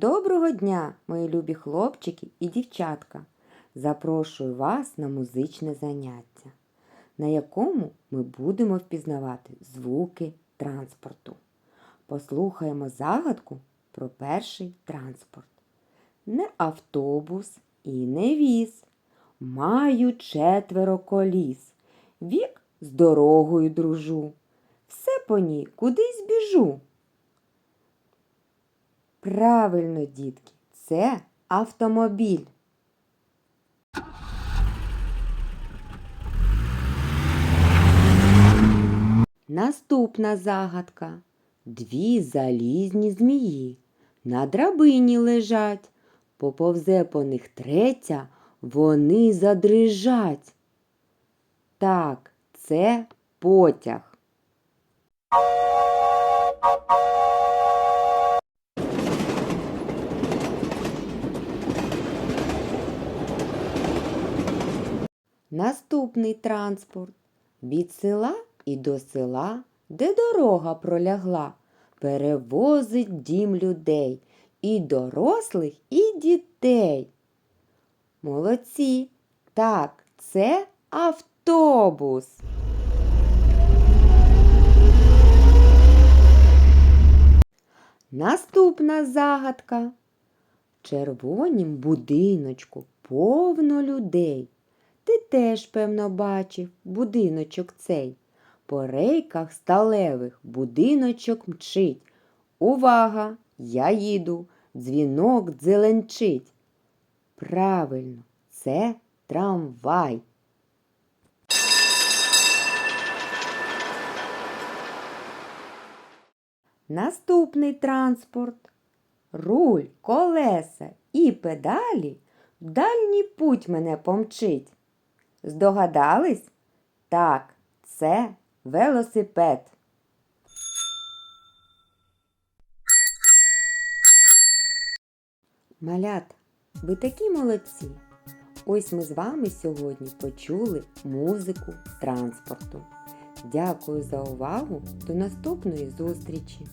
Доброго дня, мої любі хлопчики і дівчатка! Запрошую вас на музичне заняття, на якому ми будемо впізнавати звуки транспорту. Послухаємо загадку про перший транспорт. Не автобус і не віз. Маю четверо коліс. Вік з дорогою дружу. Все по ній кудись біжу. Правильно, дітки, це автомобіль. Наступна загадка. Дві залізні змії на драбині лежать. Поповзе по них третя, вони задрижать. Так, це потяг. Наступний транспорт. Від села і до села, де дорога пролягла, перевозить дім людей, і дорослих, і дітей. Молодці. Так, це автобус. Наступна загадка. В червонім будиночку повно людей. Ти теж, певно, бачив будиночок цей. По рейках сталевих будиночок мчить. Увага! Я їду, дзвінок дзеленчить. Правильно, це трамвай. Наступний транспорт. Руль, колеса і педалі в дальній путь мене помчить. Здогадались? Так, це велосипед. Малята, ви такі молодці. Ось ми з вами сьогодні почули музику транспорту. Дякую за увагу. До наступної зустрічі!